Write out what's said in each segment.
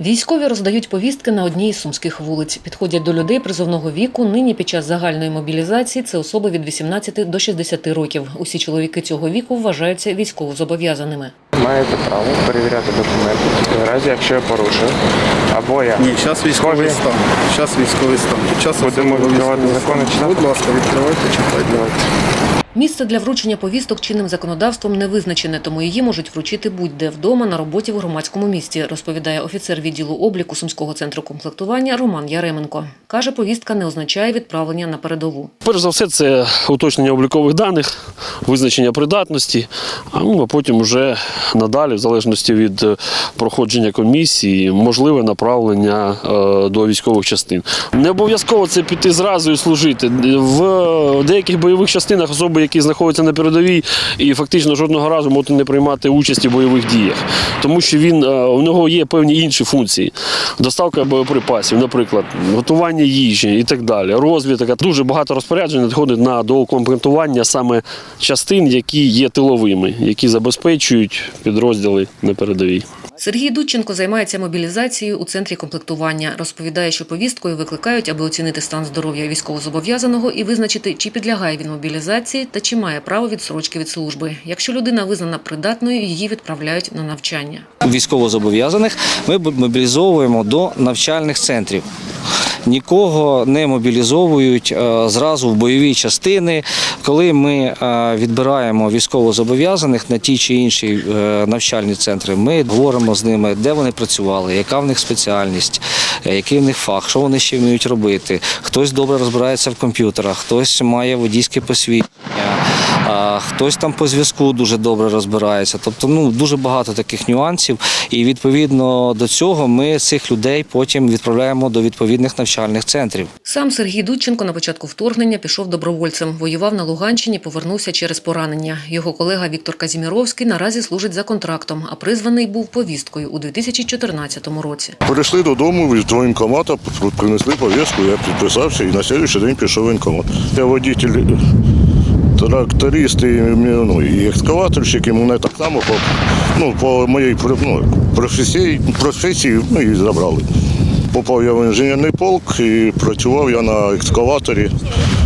Військові роздають повістки на одній із сумських вулиць. Підходять до людей призовного віку. Нині під час загальної мобілізації це особи від 18 до 60 років. Усі чоловіки цього віку вважаються військовозобов'язаними. Маєте право перевіряти документи тільки в разі, якщо я порушив. Або я Ні, зараз військовий стан. Зараз військовий стан. Час Будемо відкривати закони? Будь ласка, відкривайте, читайте. Місце для вручення повісток чинним законодавством не визначене, тому її можуть вручити будь-де вдома на роботі в громадському місті, розповідає офіцер відділу обліку Сумського центру комплектування Роман Яременко. Каже, повістка не означає відправлення на передову. Перш за все, це уточнення облікових даних, визначення придатності, а ну, потім вже надалі, в залежності від е, проходження комісії, можливе направлення е, до військових частин. Не обов'язково це піти зразу і служити. В деяких бойових частинах особи, які знаходяться на передовій, і фактично жодного разу можуть не приймати участь у бойових діях, тому що він е, у нього є певні інші функції. Доставка боєприпасів, наприклад, готування їжі і так далі. Розвідка. Дуже багато розпоряджень надходить на доукомплектування саме частин, які є тиловими, які забезпечують підрозділи на передовій. Сергій Дудченко займається мобілізацією у центрі комплектування. Розповідає, що повісткою викликають, аби оцінити стан здоров'я військовозобов'язаного і визначити, чи підлягає він мобілізації та чи має право відсрочки від служби. Якщо людина визнана придатною, її відправляють на навчання. військовозобов'язаних ми мобілізовуємо до навчальних центрів. Нікого не мобілізовують е, зразу в бойові частини. Коли ми е, відбираємо військовозобов'язаних на ті чи інші е, навчальні центри, ми говоримо з ними, де вони працювали, яка в них спеціальність, який в них фах, що вони ще вміють робити. Хтось добре розбирається в комп'ютерах, хтось має водійське посвідчення. А Хтось там по зв'язку дуже добре розбирається. Тобто, ну дуже багато таких нюансів. І відповідно до цього ми цих людей потім відправляємо до відповідних навчальних центрів. Сам Сергій Дудченко на початку вторгнення пішов добровольцем. Воював на Луганщині, повернувся через поранення. Його колега Віктор Казіміровський наразі служить за контрактом, а призваний був повісткою у 2014 році. Прийшли додому від воєнкомата, принесли повістку, я підписався і на слідчий день пішов воєнкомат. Я водитель, тракторист і, ну, і екскаваторщики мене так само по, ну, по моїй ну, професії, професії ну, і забрали. Попав я в інженерний полк і працював я на екскаваторі,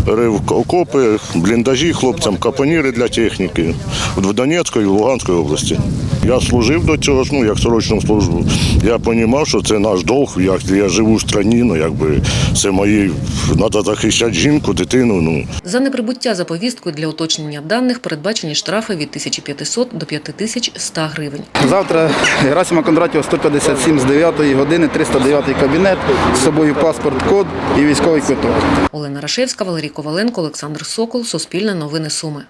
рив окопи, бліндажі хлопцям, капоніри для техніки в Донецькій і в Луганській області. Я служив до цього, ну як срочну службу. Я розумів, що це наш долг, як я живу в країні, ну якби це мої, треба захищати жінку, дитину. Ну. За неприбуття за повісткою для уточнення даних передбачені штрафи від 1500 до 5100 гривень. Завтра Герасима Кондратєва 157 з 9 години, 309 кабінет, з собою паспорт, код і військовий квиток. Олена Рашевська, Валерій Коваленко, Олександр Сокол, Суспільне новини Суми.